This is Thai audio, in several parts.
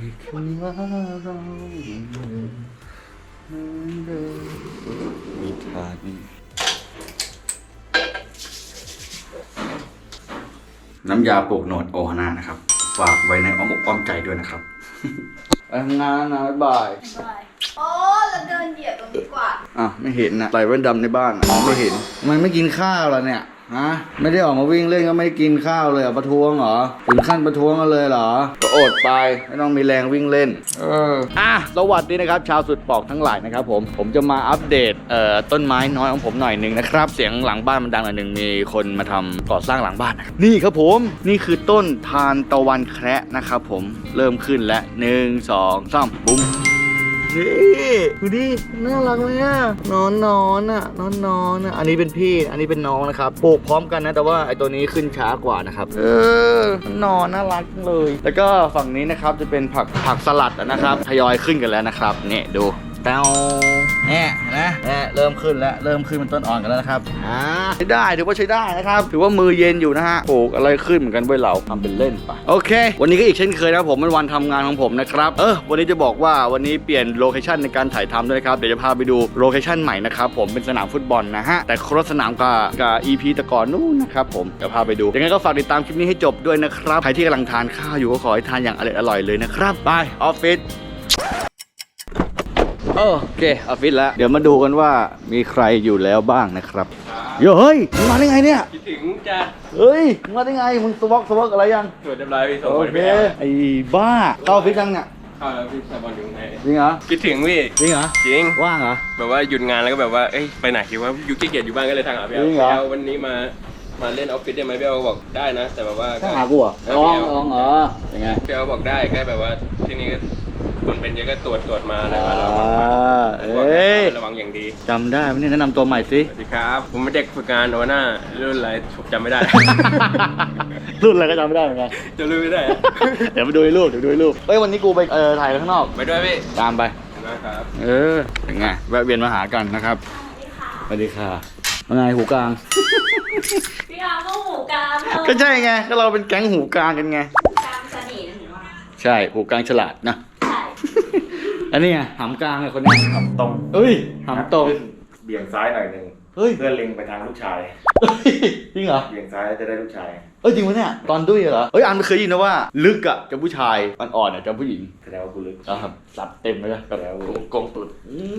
ให้คืนว่าเรายังเหมือนเดิมมีทานน้ำยาปลูกโหนดโอฮาน่านะครับ ฝากไว้ในอ้อมอกอ้อมใจด้วยนะครับไปทำงานนะบ๊ายบาย โอ้แล้วเดินเหยียบตรงนี้กว่า อะ ไม่เห็นนะใส่แว่นดำในบ้านอะมองไม่เห็นทำไมไม่กินข้าวล่ะเนี่ย ฮะไม่ได้ออกมาวิ่งเล่นก็ไม่กินข้าวเลยเหรอประท้วงเหรอถึงขั้นประท้วงกันเลยเหรอ ก็อดไปไม่ต้องมีแรงวิ่งเล่น เอออะสวัสดีนะครับ ชาวสุดปอกทั้งหลายนะครับผมผมจะมาอัปเดตเอ่อต้นไม้น้อยของผมหน่อยหนึ่งนะครับ เสียงหลังบ้านมันดังหน่อยหนึ่งมีคนมาทำก่อสร้างหลังบ้านนะครับนี่ครับผมนี่คือต้นทานตะวันแคระนะครับผมเริ่มขึ้นแล้วหนึ่งสองสามบุ้ม นี่ดูดิน่ารักเลยอะนอนนอนอะนอนนอนอะอันนี้เป็นพี่อันนี้เป็นน้องนะครับปลูกพร้อมกันนะแต่ว่าไอตัวนี้ขึ้นช้ากว่านะครับเออนอนน่ารักจังเลย แล้วก็ฝั่งนี้นะครับจะเป็นผักผักสลัดอะนะครับทยอยขึ้นกันแล้วนะครับนี่ดูเต้า เนี่ยเห็นะเนี่ยเริ่มขึ้นแล้วเริ่มขึ้นเป็นต้นอ่อนกันแล้วนะครับอ่าใช้ได้ถือว่าใช้ได้นะครับถือว่ามือเย็นอยู่นะฮะปลูกอะไรขึ้นเหมือนกันเว้ยเราทำเป็นเล่นไปโอเค วันนี้ก็อีกเช่นเคยนะครับผมเป็นวันทำงานของผมนะครับเออวันนี้จะบอกว่าวันนี้เปลี่ยนโลเคชันในการถ่ายทำด้วยนะครับเดี๋ยวจะพาไปดูโลเคชันใหม่นะครับผมเป็นสนามฟุตบอลนะฮะแต่คนละสนามกับกับ EP แตะก่อนนู้นนะครับผมเดี๋ยวพาไปดูยังไงก็ฝากติดตามคลิปนี้ให้จบด้วยนะครับใครที่กำลังทานข้าวอยู่ก็ขอให้ทานอย่างอร่อยๆเลยนะครับบายออฟฟิศ โอเคออฟฟิศแล้ว เดี๋ยวมาดูกันว่ามีใครอยู่แล้วบ้างนะครับโยเฮ้ยมึงมาได้ไงเนี่ย คิดถึงจะเฮ้ยมึงมาได้ไง มึงสวอกสวอกอะไรยังตรวจเรียบร้อยพี่ส่งโอคนเคไปแล้วไอ้บ้า เข้าออฟฟิศยังเนี่ย เข้าแล้วพี่สายบอลอยู่ข้างในจริงเหรอ คิดถึงพี่จริงเหรอ จริง ว่างเหรอ แบบว่าหยุดงานแล้วก็แบบว่า เอ้ยไปไหนคิดว่าอยู่ขี้เกียจอยู่บ้านก็เลยทางหาพี่จริงเหรอ เอาวันนี้มา มาเล่นออฟฟิศได้ไหมพี่เอาบอกได้นะ แต่แบบว่า ถ้าหากูเหรอลองลองเหรอยังไง พี่เอาบอกได้แค่แบบว่าที่นี่ก็ คนเป็นเยอะก็ตรวจตรวจมาอะไรมาแล้วอ่าเอบอก้ยระวังอย่างดีจำได้ไหมเนี่ยแนะนำตัวใหม่สิ สวัสดีครับ ผมเป็นเด็กฝึกงานโอน่ารุ่นอะไรผมจำไม่ได้ รุ่นอะไรก็จำไม่ได้เหมือนกัน จะรู้ไม่ได้ เดี๋ยวไปดูในรูปเดี๋ยวไปดูในรูปเฮ้ยวันนี้กูไปเออถ่ายข้างนอก ไปด้วยพี่ตามไป นะครับ เออเป็นไงแวะเวียนมาหากันนะครับสวัสดีค่ะว่าไงหูกลาง พี่อาร์มก็หูกลางเธอก็ใช่ไงก็เราเป็นแก๊งหูกลางกันไงหูกลางสนิทนะหนูว่า ใช่หูกลางฉลาดนะใช่ อันนี้ไงหำกลางไงคนนี้ขับตรงเอ้ยหำตรงขึ้นเบี่ยงซ้ายหน่อยหนึ่งเฮ้ยเพื่อเล็งไปทางลูกชาย เฮ้ยจริงเหรอ เบี่ยงซ้ายจะได้ลูกชาย เอ้ยจริงวะเนี่ยตอนดุ้ยเหรอ เอ้ยอันเคยได้ยินนะว่า ลึกอะจะผู้ชายมันอ่อนอะจะผู้หญิงแสดงว่ากูลึก นะครับสับเต็มเลยนะกับแล้วกงตุดอืม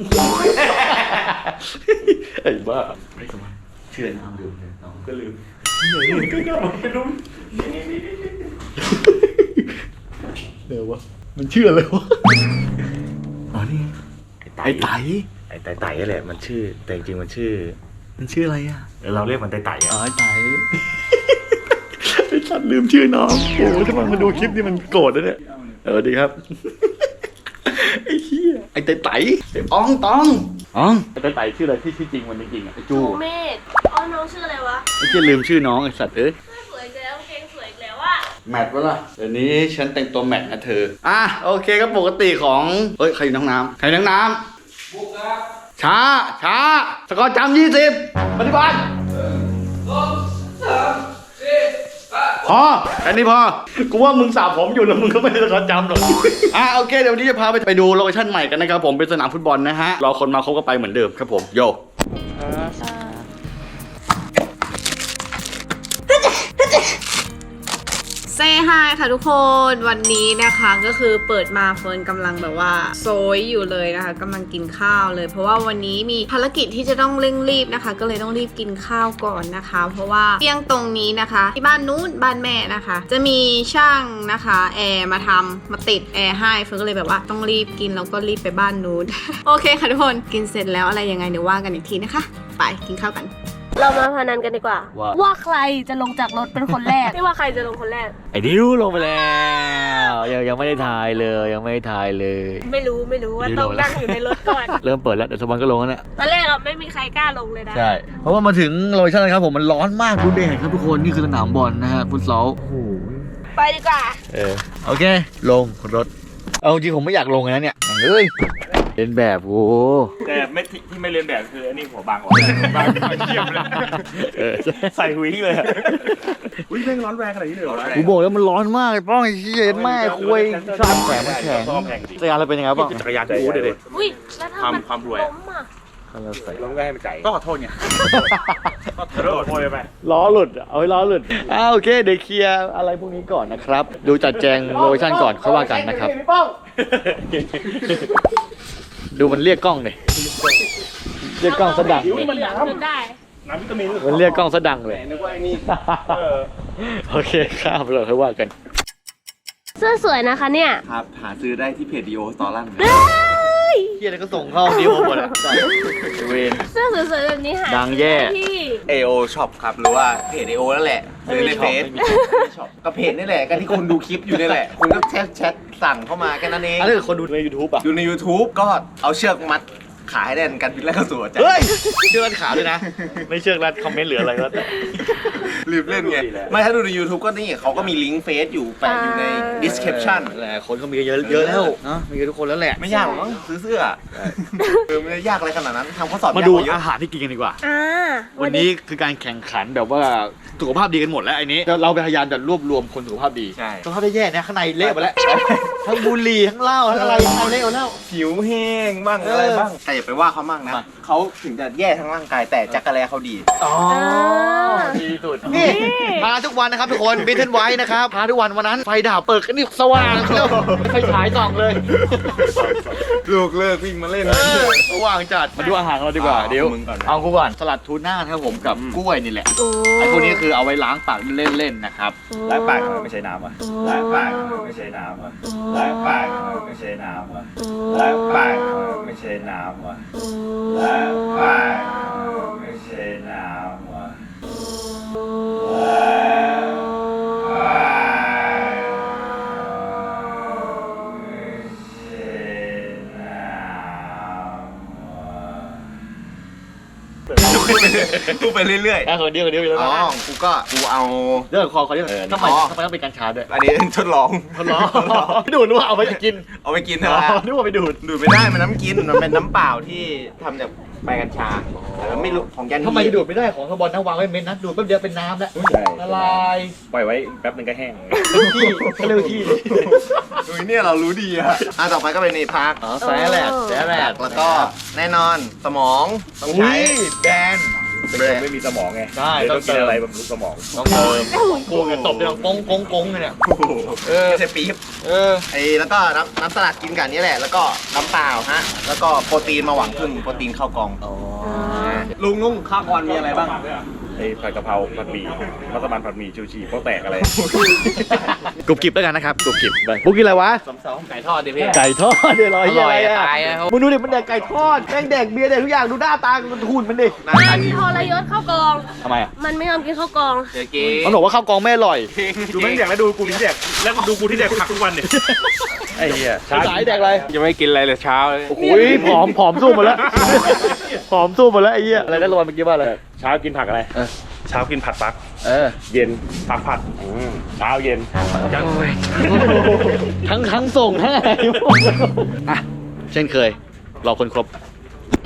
ไอ้บ้าไอ้สมัยชื่ออะไรนะลืมเลยน้องก็ลืมเดี๋ยววะมันชื่ออะไรวะ อ๋อนี่ไอ้ไต ไอ้ไต่ไต่นี่แหละมันชื่อ แต่จริงๆมันชื่อ มันชื่ออะไรอะ เราเรียกมันไต่ไต่อ๋ออะไอ้ไตไอ้สัตว์ลืมชื่อน้องโอ้โหถ้ามันมาดูคลิปนี้มันโกรธนะเนี่ยเออดีครับ ไอ้เหี้ยไอ้ไตไตไอ้อองตองอ๋องไอ้ไตไตชื่ออะไรที่ชื่อจริงมันจริงๆอะไอ้จูเมฆอ๋อน้องชื่ออะไรวะ ไอ้เหี้ยลืมชื่อน้องไอ้สัตว์เอ้ย แล้วอะแมทวะล่ะเดี๋ยวนี้ฉันแต่งตัวแมทนะเธอ อะโอเคก็ปกติของ เฮ้ย ใครอยู่ในห้องน้ำใครอยู่ในห้องน้ำช้า ช้า สกอร์จำยี่สิบปฏิบัติพอแค่นี้พอ กูว่ามึงสาบผมอยู่แล้วมึงก็ไม่ได้สกอร์จำหรอก อะโอเค เดี๋ยววันนี้จะพาไปไปดูโลเคชั่นใหม่กันนะครับผมเป็นสนามฟุตบอลนะฮะ รอคนมาครบก็ไปเหมือนเดิมครับผม โยเซ ฮายค่ะทุกคนวันนี้นะคะก็คือเปิดมาเฟิร์นกำลังแบบว่าโซยอยู่เลยนะคะกำลังกินข้าวเลย เพราะว่าวันนี้มีภารกิจที่จะต้องเร่งรีบนะคะ ก็เลยต้องรีบกินข้าวก่อนนะคะ เพราะว่าเตียงตรงนี้นะคะ ที่บ้านนู้นบ้านแม่นะคะ จะมีช่างนะคะแอร์มาทำมาติดแอร์ให้เฟิร์นก็เลยแบบว่าต้องรีบกินแล้วก็รีบไปบ้านนู้นโอเคค่ะทุกคนกินเสร็จแล้วอะไรยังไงเดี๋ยวว่ากันอีกทีนะคะ ไปกินข้าวกัน เรามาพนันกันดีกว่า ว่า ว่าใครจะลงจากรถเป็นคนแรก ไม่ว่าใครจะลงคนแรก ไอ้ดิวลงไปแล้วยังยังไม่ได้ถ่ายเลยยังไม่ได้ถ่ายเลย ไม่รู้ไม่รู้ว่าไม่รู้ต้องนั่งอยู่ในรถก่อน เริ่มเปิดแล้วเดี๋ยวสมบันก็ลงแล้วเนี่ยตอนแรกอะไม่มีใครกล้าลงเลยนะ ใช่เพราะว่ามาถึงโลเคชั่นนะครับผมมันร้อนมากคุณเดชครับทุกคนนี่คือสนามบอลนะฮะฟุตซอลโอ้โหไปดีกว่า เออโอเค ลงรถเอาจริงผมไม่อยากลงนะเนี่ยเฮ้ย เล่นแบบโอ้โหแต่ไม่ที่ที่ไม่เรียนแบบคืออันนี้หัวบางกว่าบางเทียบเลยเออใส่วิ้งเลยอะอุ้ยแม่งร้อนแรงขนาดนี้เลยเหรอกูบอกแล้วมันร้อนมากไอ้ป้องไอ้เหี้ยแม่คุยชอบแข็งมันแข็งซ่อมแพงดิจักรยานเราเป็นยังไงบ้างจักรยานกูเด็ด อุ้ยแล้วถ้ามันความรวย ล้มอะล้มก็ให้มันใจก็ขอโทษไงก็ขอโทษโทษไป ล้อหลุดเอาให้ล้อหลุดอ่าโอเคเดี๋ยวเคลียร์อะไรพวกนี้ก่อนนะครับ ดูจัดแจงโลเคชั่นก่อนค่อยว่ากันนะครับ ดูมันเรียกกล้องเลยเรียกกล้องสะดังเลยมันได้ น้ำวิตามินมันเรียกกล้องสะดังเลยนึกว่าไอ้นี่โอเคครับเราค่อยว่ากัน เสื้อสวยนะคะเนี่ย ครับหาซื้อได้ที่เพจดีโอสตอรั่น เฮียอะไรก็ส่งเข้าดีโอหมดอะเวน เสื้อสวยๆแบบนี้หาดังแย่ ที่เอโอช็อปครับหรือว่าเพจเอโอนั่นแหละซื้อในเฟซก็เพจนี่แหละก็ที่คุณดูคลิปอยู่นี่แหละ คุณก็แชทแชทสั่งเข้ามาแค่นั้นเอง อันนี้คนดูใน YouTube อะ ดูใน YouTube ก็เอาเชือกมัดขาให้แน่นกันพิษแรกเข้าสู่หัวใจ เฮ้ย เชือกรัดขาด้วยนะ ไม่เชือกรัดคอมเมนต์หรืออะไรก็แต่ รีบเล่นไง ไม่ถ้าดูใน YouTube ก็นี่เขาก็มีลิงก์เฟซอยู่แปะอยู่ใน description นั่นแหละคนเขามีเยอะเยอะแล้วเนาะมีกันทุกคนแล้วแหละ ไม่ยากหรอกมั้งซื้อเสื้อเออไม่ได้ยากอะไรขนาดนั้นทำข้อสอบมายากดูกว่าเยอะอาหารที่กินกันดีกว่า อ่าวันนี้คือการแข่งขันแบบว่าสุขภาพดีกันหมดแล้วไอ้นี้เราพยายามจะรวบรวมคนสุขภาพดีใช่สุขภาพได้แย่นะข้างในเละหมดแล้ว ทั้งบุหรี่ทั้งเหล้าทั้งอะไรข้างในเละหมดแล้ว ผิวแห้งบ้างอะไรบ้างแต่อย่าไปว่าเขามากนะมาเขาถึงจะแย่ทั้งร่างกายแต่จักรแลเขาดีอ๋อดีสุดนี่มาทุกวันนะครับทุกคนบิทเทนไว้นะครับมาทุกวันวันนั้นไฟดับเปิดกันนี่สว่างเร็วไฟฉายส่องเลยลูกเลิกวิ่งมาเล่นเออสว่างจัดมาดูอาหารของเราดีกว่าเอาเดี๋ยวมึงก่อนนะเอากูก่อนสลัดทูน่านะครับผมกับกล้วยนี่แหละโอ้ไอ้พวกนี้คือเอาไว้ล้างปากเล่นๆนะครับล้างปากทำไมไม่ใช้น้ำอะล้างปากทำไมไม่ใช้น้ำอะล้างปากทำไมไม่ใช้น้ำอะล้างปากทำไมไม่ใช้น้ำอะล้างปากทำไมไม่ใช้น้ำอะ ล้างปากไม่ใช่น้ำกูไปเรื่อยอะคนเดียวคนเดียวอยู่ๆแล้วอ๋อนะกูก็กูเอา เรื่องคอเขาเรียกเออ ทำไมอ๋อ ทำไมต้องเป็นกัญชาด้วยอันนี้ทดลอง ทดลองไม่ดูดหรือว่าเอาไปกินเอาไปกินอ๋นะอนึกว่าไปดูด ดูดไม่ได้มันน้ำกิน มันเป็นน้ำเปล่าที่ทำจาก ใบกัญชาแต่ไม่รู้ของยันทำไมดูดไม่ได้ของขบอลนะวางไว้เม็ดนะดูดแป๊บเดียวเป็นน้ำแล้วใช่ละลายปล่อยไว้แป๊บนึงก็แห้งเป็นขี้เขาเรียกว่าขี้อุ้ยเนี่ยเรารู้ดีอะอะต่อไปก็เป็นในพักอ๋อแซ่แหลกแซ่แหลกแล้วก็แน่นอนสมองต้องอุ้ใช้ยแบน เป็นคนไม่มีสมองไงใช่เลยต้ต้อองงเติกิมนอะไรบำรุงสมองต้องเติมกูเนี่ยตบเนี่ยกงกงกงเลยเนี่ยโอ้โหไม่ใช่ปี๊บเออ ไอ้แล้วก็น้ำน้ำสลัดกินกันนี้แหละ แล้วก็น้ำเปล่าฮะ แล้วก็โปรตีนมาหวังพึ่งโปรตีนเข้ากอง ลุงลุงข้าวกรมีอะไรบ้าง ไอ้ผัดกะเพราผัดหมี่มัสมั่นผัดหมี่ชูชีโป๊ะแตกอะไร กรุบกริบแล้วกันนะครับกรุบกริบไปพวกกินอะไรวะ ไก่ทอดดิพี่ ไก่ทอดเดี๋ยวรอเฮียอะไรอร่อยอะอะตายอะมึงดูดิมันแดกไก่ทอดแม่งแดกเบียร์แดกทุกอย่างดูหน้าตามันทุนมันดิมันทรยศเข้ากอง ทำไมอะมันไม่ยอมกินข้าวกอง เดี๋ยวกินมันบอกว่าข้าวกองไม่อร่อยดูแม่งแดกแล้วดูกูที่แดกแล้วดูกูที่แดกผักทุกวันเนี่ยไอ้เหี้ยสายแดกอะไรยังไม่กินอะไรเลยเช้าเลยโอ้ยผอมผอมสู้หมดแล้วผอมสู้หมดแล้วไอ้เหี้ยอะไรนะรวนเมื่อกี้ว่าอะไรเช้ากินผักอะไร เออ เช้ากินผัดฟัก เออ เย็นผักผัดเช้าเย็นยังทั้งทั้งส่งทั้งอะไรอะเช่นเคยรอคนครบ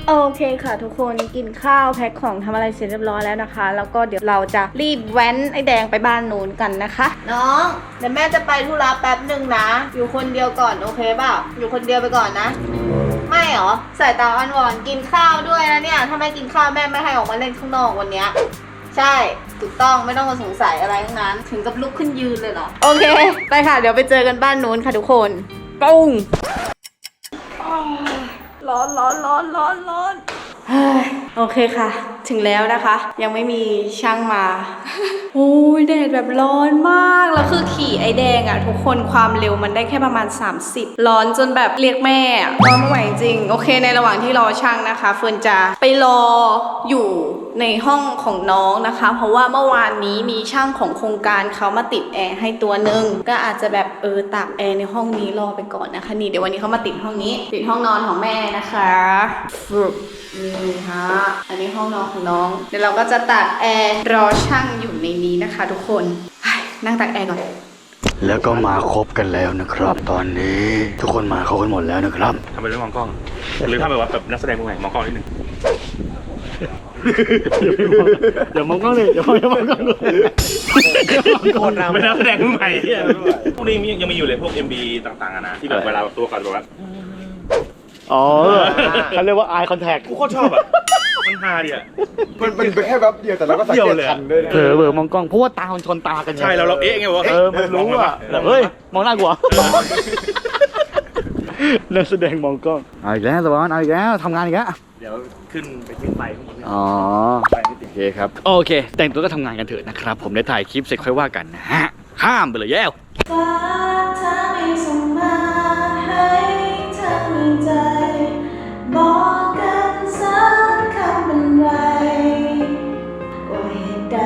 โอเคค่ะทุกคนกินข้าวแพ็คของทำอะไรเสร็จเรียบร้อยแล้วนะคะ แล้วก็เดี๋ยวเราจะรีบแว้นไอ้แดงไปบ้านนู้นกันนะคะ น้องเดี๋ยวแม่จะไปธุระแป๊บหนึ่งนะ อยู่คนเดียวก่อนโอเคเปล่าอยู่คนเดียวไปก่อนนะไม่ เหรอสายตาอ่อนวอนกินข้าวด้วยนะเนี่ยถ้าไม่กินข้าวแม่ไม่ให้ออกมาเล่นข้างนอกวันเนี้ยใช่ถูกต้องไม่ต้องมาสงสัยอะไรทั้งนั้น ถึงกับลุกขึ้นยืนเลยเหรอ โอเค ไปค่ะ เดี๋ยวไปเจอกันบ้านนู้นค่ะทุกคนปุ้งร้อนร้อนร้อนร้อนร้อนโอเคค่ะ ถึงแล้วนะคะ ยังไม่มีช่างมาโอ้ยแดดแบบร้อนมาก แล้วคือขี่ไอแดงอะทุกคนความเร็วมันได้แค่ประมาณ 30 ร้อนจนแบบเรียกแม่ร้อนไม่ไหวจริง โอเค ในระหว่างที่รอช่างนะคะ เฟิร์นจะไปรออยู่ในห้องของน้องนะคะ เพราะว่าเมื่อวานนี้มีช่างของโครงการเขามาติดแอร์ให้ตัวหนึ่งก็อาจจะแบบเออตากแอร์ในห้องนี้รอไปก่อนนะคะนี่เดี๋ยววันนี้เขามาติดห้องนี้ ติดห้องนอนของแม่นะคะฟึบนี่ฮะอันนี้ห้องนอนของน้อง เดี๋ยวเราก็จะตากแอร์รอช่างอยู่ในนี้นะคะ ทุกคนเฮ้ยนั่งตากแอร์ก่อนแล้วก็มาครบกันแล้วนะครับ ตอนนี้ทุกคนมาครบกันหมดแล้วนะครับทำไปเรื่องมองกล้อง หรือทำแบบว่าแบบนักแสดงมือใหม่มองกล้องนิดนึงอย่ามองกล้องเลยอย่ามองอย่ามองกล้องเลยเป็นนักแสดงมือใหม่ที่พวกนี้ยังมีอยู่เลยพวก MB ต่างๆอะนะที่แบบเวลาแบบตัวกันแบบว่า อ๋อเขาเรียกว่า eye contact กูโคตรชอบอะ มันฮาดิอะมันเป็นแค่แป๊บเดียวแต่เราก็สังเดียวเกตเลยอะทันด้วยนะเผลอเผลอมองกล้องเพราะว่าตามันชนตากันไงใช่เราเราเอ๊ะไงวะเออมันรู้อะมองเฮ้ยมองหน้ากูเหรอนักแสดงมองกล้องเอาอีกแล้วสวอนเอาอีกแล้วทำงานอีกแล้วเดี๋ยวขึ้นไปขึ้นไปข้างบนอ๋อโอเคครับโอเค แต่งตัวก็ทำงานกันเถอะนะครับ ผมได้ถ่ายคลิปเสร็จค่อยว่ากันนะฮะข้ามไปเลยแย้ว ใจ บอกกันสักคำเป็นไรว่าเหตุใด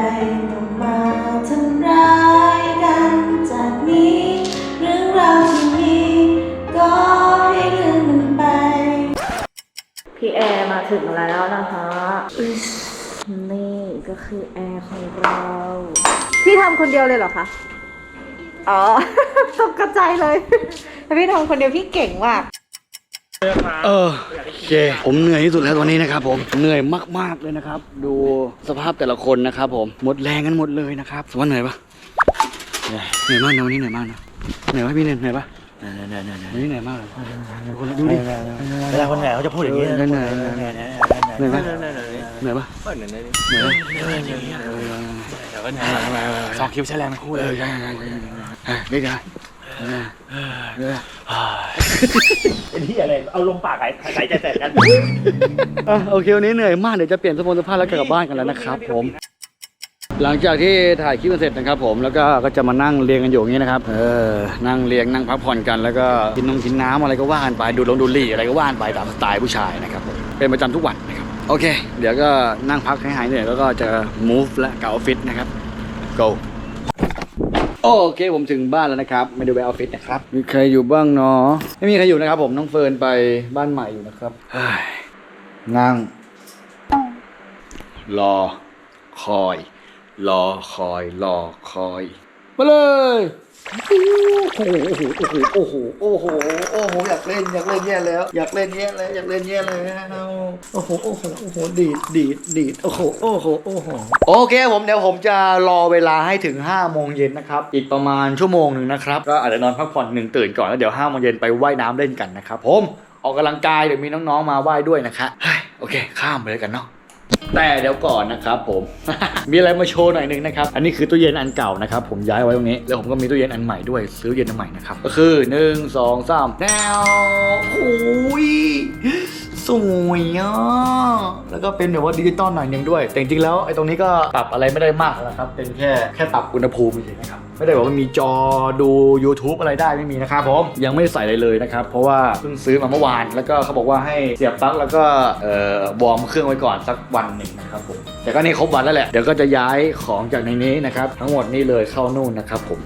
ต้องมาทำร้ายกันจากนี้ เรื่องราวที่มีก็ให้ลืมมันไป พี่แอร์มาถึงแล้วนะคะอึ๊สนี่ก็คือแอร์ของเรา พี่ทำคนเดียวเลยเหรอคะ อ๋อ ตกกระจายเลย พี่ทำคนเดียวพี่เก่งมาก เออโอเคผมเหนื่อยที่สุดแล้วตอนนี้นะครับผมเหนื่อยมากๆเลยนะครับ ดูสภาพแต่ละคนนะครับ ผมหมดแรงกันหมดเลยนะครับสมมติเหนื่อยปะเหนื่อยเหนื่อยมากนะวันนี้เหนื่อยมากนะเหนื่อยปะพี่เหนื่อยเหนื่อยปะเหนี่อยเหนี่อยเหนี่อยวันนี้เหนื่อยมากเลยคนดูดิเวลาคนไหนเขาจะพูดอย่างนี้เหนื่อยเหนื่อยเหนื่อยเหนื่อยปะเหนื่อยปะเหนื่อยปะสองคิวใช้แรงทั้งคู่เอเลยอใช่ใช่ใช่ใช่ได้ได้ เออเป็นที่อะไร เอาลมปากหายหายใจแตกกัน อะโอเควันนี้เหนื่อยมากเดี๋ยวจะเปลี่ยนสปอนเซอร์ผ้าแล้วกลับบ้านกันแล้วนะครับผม หลังจากที่ถ่ายคลิปกันเสร็จนะครับผมแล้วก็ก็จะมานั่งเรียงกันอยู่อย่างนี้นะครับเออนั่งเรียงนั่งพักผ่อนกันแล้วก็กินนมกินน้ำอะไรก็ว่ากันไปดูลงดูรี่อะไรก็ว่ากันไปตามสไตล์ผู้ชายนะครับผมเป็นประจำทุกวันนะครับโอเค เดี๋ยวก็นั่งพักให้หายเหนื่อยแล้วก็จะ move และกลับออฟฟิศนะครับ go โอเคผมถึงบ้านแล้วนะครับ ไม่ได้ไปออฟฟิศนะครับ มีใครอยู่บ้างเนาะไม่มีใครอยู่นะครับ ผมน้องเฟิร์นไปบ้านใหม่อยู่นะครับเฮ้ยนั่งรอ คอย รอคอย รอคอย มาเลย โอ้โหโอ้โหโอ้โหโอ้โหโอ้โหอยากเล่นอยากเล่นแย่แล้ว อยากเล่นแย่แล้วอยากเล่นแย่แล้วโอ้โหโอ้โหโอ้โหดีดดีดดีดโอ้โหโอ้โหโอ้โหโอเคผมเดี๋ยวผมจะรอเวลาให้ถึง5โมงเย็นนะครับอีกประมาณชั่วโมงหนึ่งนะครับก็อาจจะนอนพักผ่อนหนึ่งตื่นก่อนแล้วเดี๋ยว5โมงเย็นไปว่ายน้ำเล่นกันนะครับผมออกกำลังกายเดี๋ยวมีน้องๆมาว่ายด้วยนะคะโอเค ข้ามไปเลยกันเนาะ แต่เดี๋ยวก่อนนะครับผม มีอะไรมาโชว์หน่อยหนึงนะครับ อันนี้คือตู้เย็นอันเก่านะครับ ผมย้ายไว้ตรงนี้ แล้วผมก็มีตู้เย็นอันใหม่ด้วย ซื้อเย็นอันใหม่นะครับ ก็คือหนึ่งสองสามแนวโอ้ยสวยอะ แล้วก็เป็นแบบว่าดิจิตอลหน่อยหนึงด้วย แต่จริงๆแล้วไอ้ตรงนี้ก็ปรับอะไรไม่ได้มากนะครับ เป็นแค่แค่ปรับอุณหภูมิเฉยๆนะครับ ไม่ได้บอกว่ามีจอดู YouTube อะไรได้ไม่มีนะครับผมยังไม่ได้ใส่อะไรเลยนะครับ เพราะว่าเพิ่งซื้อมาเมื่อวาน แล้วก็เขาบอกว่าให้เสียบปลั๊กแล้วก็เอ่อวอร์มเครื่องไว้ก่อนสักวันหนึ่งนะครับผมแต่ก็นี่ครบวันแล้วแหละเดี๋ยวก็จะย้ายของจากในนี้นะครับ ทั้งหมดนี่เลยเข้านู่นนะครับผม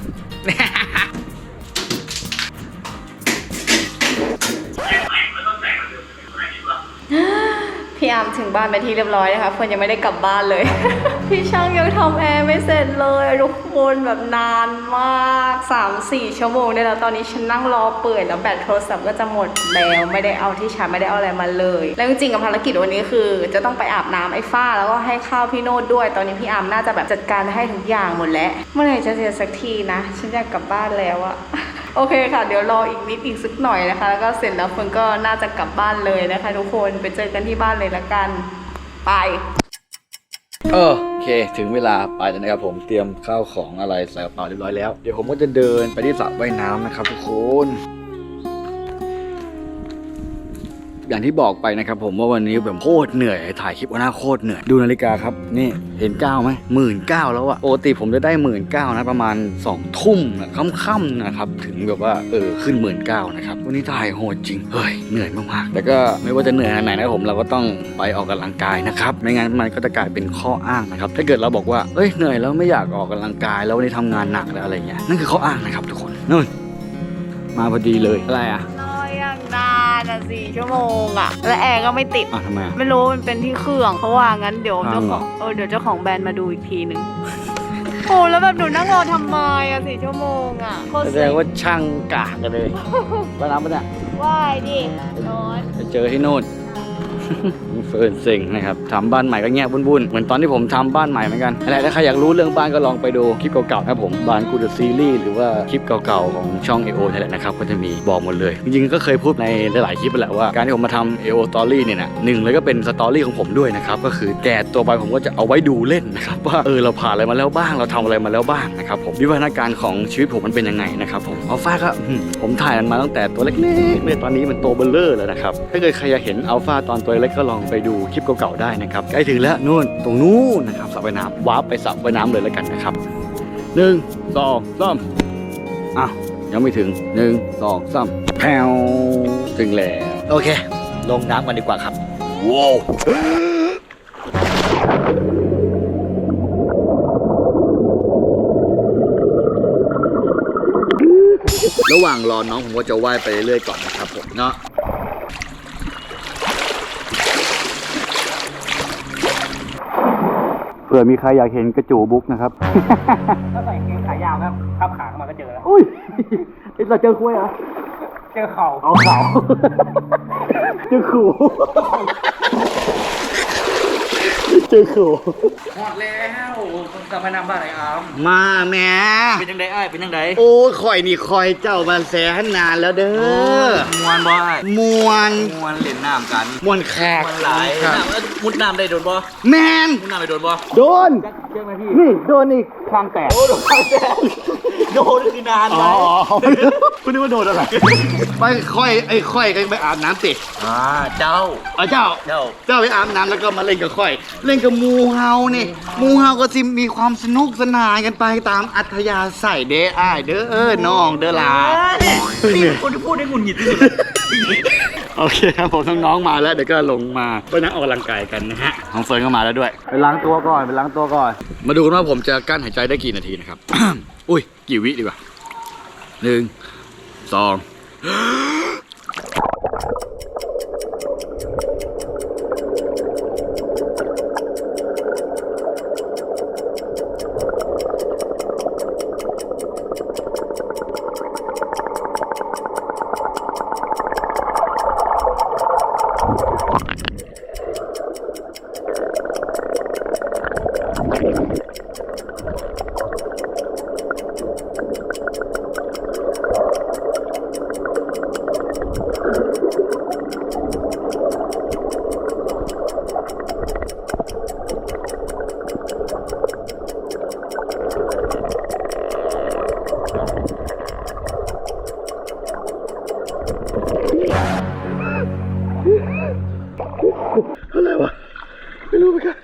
พี่อาร์มถึงบ้านไปที่เรียบร้อยนะคะเพื่อนยังไม่ได้กลับบ้านเลย พี่ช่างยังทำแอร์ไม่เสร็จเลยทุกคนแบบนานมาก 3-4 ชั่วโมงได้แล้วตอนนี้ฉันนั่งรอเปิดแล้วแบตโทรศัพท์ก็จะหมดแล้วไม่ได้เอาที่ชาร์จไม่ได้เอาอะไรมาเลย แล้วจริงๆกับภารกิจวันนี้คือ จะต้องไปอาบน้ำไอ้ฝ้าแล้วก็ให้ข้าวพี่โนดด้วย ตอนนี้พี่อาร์มน่าจะแบบจัดการให้ทุกอย่างหมดแล้ว เมื่อไหร่จะเสร็จสักทีนะ ฉันอยากกลับบ้านแล้วอะ โอเคค่ะ เดี๋ยวรออีกนิดอีกสักหน่อยนะคะ แล้วก็เสร็จแล้วเฟิร์นก็น่าจะกลับบ้านเลยนะคะ ทุกคนไปเจอกันที่บ้านเลยละกันไป เออโอเค ถึงเวลาไปแล้วนะครับผมเตรียมข้าวของอะไรใส่กระเป๋าเรียบร้อยแล้ว เดี๋ยวผมก็จะเดินไปที่สระว่ายน้ำนะครับทุกคน อย่างที่บอกไปนะครับผมว่าวันนี้แบบโคตรเหนื่อยถ่ายคลิปวันหน้าโคตรเหนื่อยดูนาฬิกาครับนี่เห็นเก้าไหมหมื่นเก้าแล้วอะปกติผมจะได้หมื่นเก้านะประมาณ2องทุ่มอะค่ำๆนะครับถึงแบบว่าเออขึ้นหมื่นเก้านะครับวันนี้ถ่ายโหดจริงเฮ้ยเหนื่อยมากๆแต่ก็ไม่ว่าจะเหนื่อยขนาดไหนนะครับผมเราก็ต้องไปออกกำลังกายนะครับไม่งั้นมันก็จะกลายเป็นข้ออ้างนะครับถ้าเกิดเราบอกว่าเอ้ยเหนื่อยแล้วไม่อยากออกกำลังกายแล้ววันนี้ทำงานหนักแล้วอะไรเงี้ยนั่นคือข้ออ้างนะครับทุกคนนู่นมาพอดีเลยอะไรอะรออย่างนานอะสี่ชั่วโมงอะและแอร์ก็ไม่ติด อะทำไมอะไม่รู้มันเป็นที่เครื่องเพราะว่างั้นเดี๋ยวพัเจ้างเหขรอองเออเดี๋ยวเจ้าของแบรนด์มาดูอีกทีนึงโอ้แล้วแบบหนูนั่งรอทำไมอะสี่ชั่วโมงอะโคตรแสดเซ็งงว่าช่างกากกันเลยไปน้ำปะเนี่ย ว่ายดินอน ไปเจอที่นู่น เฟิร์นเซ็งนะครับทำบ้านใหม่ก็เงียบวุ่นๆเหมือนตอนที่ผมทำบ้านใหม่เหมือนกันนั่นแหละถ้าใครอยากรู้เรื่องบ้านก็ลองไปดูคลิปเก่าๆนะผมบ้านกูเดอะซีรีส์หรือว่าคลิปเก่าๆของช่อง AO นี่แหละนะครับก็จะมีบอกหมดเลยจริงๆก็เคยพูดในหลายๆคลิปไปและว่าการที่ผมมาทำ AO Story เนี่ยนะหนึ่งเลยก็เป็นสตอรี่ของผมด้วยนะครับก็คือแต่ตัวไปผมก็จะเอาไว้ดูเล่นนะครับว่าเออเราผ่านอะไรมาแล้วบ้าง เราทำอะไรมาแล้วบ้างนะครับผมวิวัฒนาการของชีวิตผมมันเป็นยังไงนะครับผมอัลฟาก็ผมถ่ายมันมาตั้งแต่ตัวเล็กๆเลยตอนนี้มันโตเบลเลอร์แล้วนะครับถ้าเกิดใครอยากเห็นอัลฟาตอนตัวเล็กก็ลองไปดูคลิปเก่าๆได้นะครับใกล้ถึงแล้วนู่นตรงนู้นนะครับสระว่ายน้ำวาร์ปไปสระว่ายน้ำเลยแล้วกันนะครับหนึ่งสองสามอ้าวยังไม่ถึงหนึ่งสองสามแพวถึงแล้วโอเค ลงน้ำกันดีกว่าครับว้าวระหว่างรอน้องผมก็จะว่ายไปเรื่อยๆก่อนนะครับผมเนาะ เผื่อมีใครอยากเห็นกระจูบุ๊กนะครับ ถ้าใส่เกงขายาวครับทับขาเข้ามาก็เจอแล้ว อุ้ยไอ้เราเจอคุยเหรอ เจอเข่า เอาเขา เจอขู่ เจอขู่หมดแล้วกลับไปนำบ้านไอ้อามมาแหม่เป็นยังไงอ้ายเป็นยังไงโอ้ยข่อยนี่คอยเจ้ามาแสนนานแล้วเด้อมวนบ่อ้ายมวนมวนเล่นน้ำกันมวนแขกมันหลายครับน้ำเอ้ยมุดน้ำได้โดนบ่แมนมุดน้ำไปโดนบ่โดนเชื่อไหมพี่นี่โดนอีกคางแตกโอ้โดนข้างแตกโดนคือนานอ๋ไปอคุณนึกว่าโดนอะไรไปค่อยไอ้ค่อยก็ไปอาบน้ำติอ่าเจ้าเอาเจ้า เจ้าเจ้าไปอาบน้ำแล้วก็มาเล่นกับค่อยเล่นกับหมูเฮานี่หมูเฮาก็สิมีความสนุกสนานกันไปตามอัธยาศัยเด้อ้ายเด้อเออน้องเด้อหลานี่เป็นคนที่พูดได้หงุนหงิดที่สุดโอเคครับผมน้องๆมาแล้วเดี๋ยวก็ลงมาไปนั่งออกกำลังกายกันนะฮะน้องเฟิร์นก็มาแล้วด้วยไปล้างตัวก่อนไปล้างตัวก่อน มาดูกันว่าผมจะกั้นหายใจได้กี่นาทีนะครับ อุ้ยกี่วิดีกว่าหนึ่งสอง อะไรวะ ไม่รู้เหมือนกัน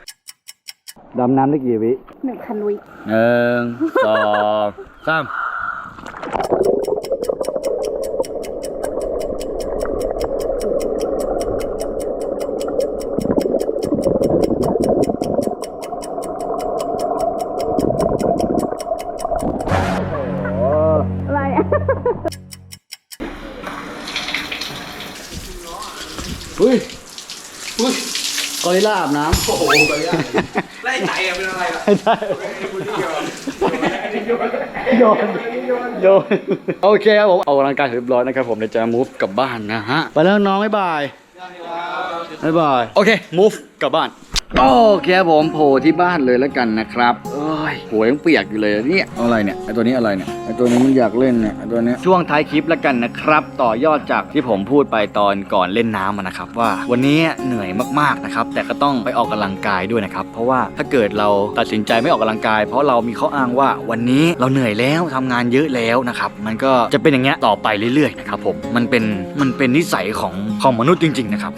ดำน้ำได้กี่วิหนึ่งพันวิหนึ่งสองสาม ริลลาอาบน้ำโอ้โหกอริลลาไล่ใจอะเป็นอะไรล่ะโยนโยนโอเคครับผมเอากำลังกายเสร็จเรียบร้อยนะครับผมเดี๋ยวจะ move กลับบ้านนะฮะ ไปแล้วน้องบ๊ายบายบ๊ายบาย โอเค move กลับบ้าน โอเคครับผมโผล่ที่บ้านเลยแล้วกันนะครับเอ้ยหัวยังเปียกอยู่เลยเนี่ยอะไรเนี่ยไอตัวนี้อะไรเนี่ยไอตัวนี้มันอยากเล่นเนี่ยไอตัวเนี้ยช่วงท้ายคลิปแล้วกันนะครับ ต่อยอดจากที่ผมพูดไปตอนก่อนเล่นน้ำอะนะครับ ว่าวันนี้เหนื่อยมากๆนะครับแต่ก็ต้องไปออกกำลังกายด้วยนะครับเพราะว่าถ้าเกิดเราตัดสินใจไม่ออกกำลังกาย เพราะเรามีข้ออ้างว่าวันนี้เราเหนื่อยแล้วทำงานเยอะแล้วนะครับมันก็จะเป็นอย่างเงี้ยต่อไปเรื่อยๆนะครับผมมันเป็นมันเป็นนิสัยของของมนุษย์จริง ๆ นะครับ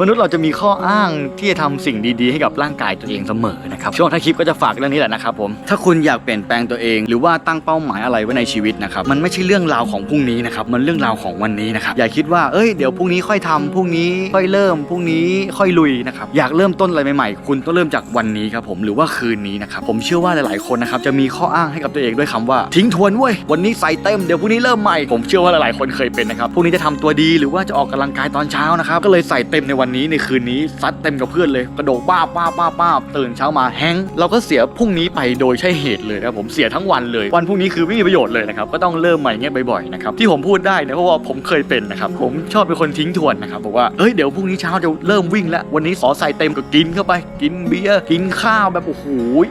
มนุษย์เราจะมีข้ออ้างที่จะทำสิ่งดีๆให้กับร่างกายตัวเองเสมอนะครับช่วงท้ายคลิปก็จะฝากเรื่องนี้แหละนะครับผมถ้าคุณอยากเปลี่ยนแปลงตัวเอง หรือว่าตั้งเป้าหมายอะไรไว้ในชีวิตนะครับมันไม่ใช่เรื่องราวของพรุ่งนี้นะครับมันเรื่องราวของวันนี้นะครับอย่าคิดว่าเอ้ยเดี๋ยวพรุ่งนี้ค่อยทำพรุ่งนี้ค่อยเริ่มพรุ่งนี้ค่อยลุยนะครับอยากเริ่มต้นอะไรใหม่ๆคุณต้องเริ่มจากวันนี้ครับผมหรือว่าคืนนี้นะครับผมเชื่อว่าหลายๆคนนะครับจะมีข้ออ้างให้กับตัวเองด้วยคำว่า ทิ้งทวนเว้ยวันนี้ใส่เต็มเดี๋ยวพรุ่งนี้เริ่มใหม่ผมเชื่อว่าหลายๆคนเคยเป็นนะครับพรุ่งนี้จะทำตัวดีหรือว่าจะออกกำลังกายตอนเช้านะครับก็เลยใส่เต็มในวันนี้ในคืนนี้ซัดเต็มกับเพื่อนเลยกระโดดป้าบ้าบ้าบ้าตื่นเช้ามาแฮงเราก็เสียพรุ่งนี้ไปโดยใช่เหตุเลยนะครับผมเสียทั้งวันเลย วันพรุ่งนี้คือไม่มีประโยชน์เลยนะครับก็ต้องเริ่มใหม่เงี้ยบ่อยๆนะครับที่ผมพูดได้นะเพราะว่าผมเคยเป็นนะครับผมชอบเป็นคนทิ้งทวนนะครับบอกว่าเอ้ยเดี๋ยวพรุ่งนี้เช้าจะเริ่มวิ่งแล้ววันนี้ขอใส่เต็มก็กินเข้าไป กินเบียร์กินข้าวแบบโอ้โห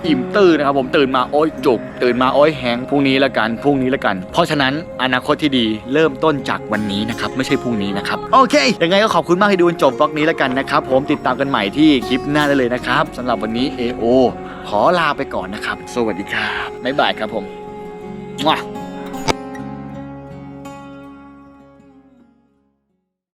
อิ่มตื่นนะครับผมตื่นมาโอ้ยจุกตื่นมาโอ้ยแห้งพรุ่งนี้ละกันพรุ่งนี้ละกัน เพราะฉะนั้นอนาคตที่ดีเริ่มต้นจากวันนี้นะครับไม่ใช่พรุ่งนี้นะครับโอเคยังไงก็ขอบคุณมากที่ดูจนจบล็อกนี้ละกันนะครับผมติดตามกันใหม่ที่คลิปหน้าได้เลยนะครับสำหรับวันนี้ AO ขอลาไปก่อนนะครับ สวัสดีครับบ๊ายบายครับผม Mwah.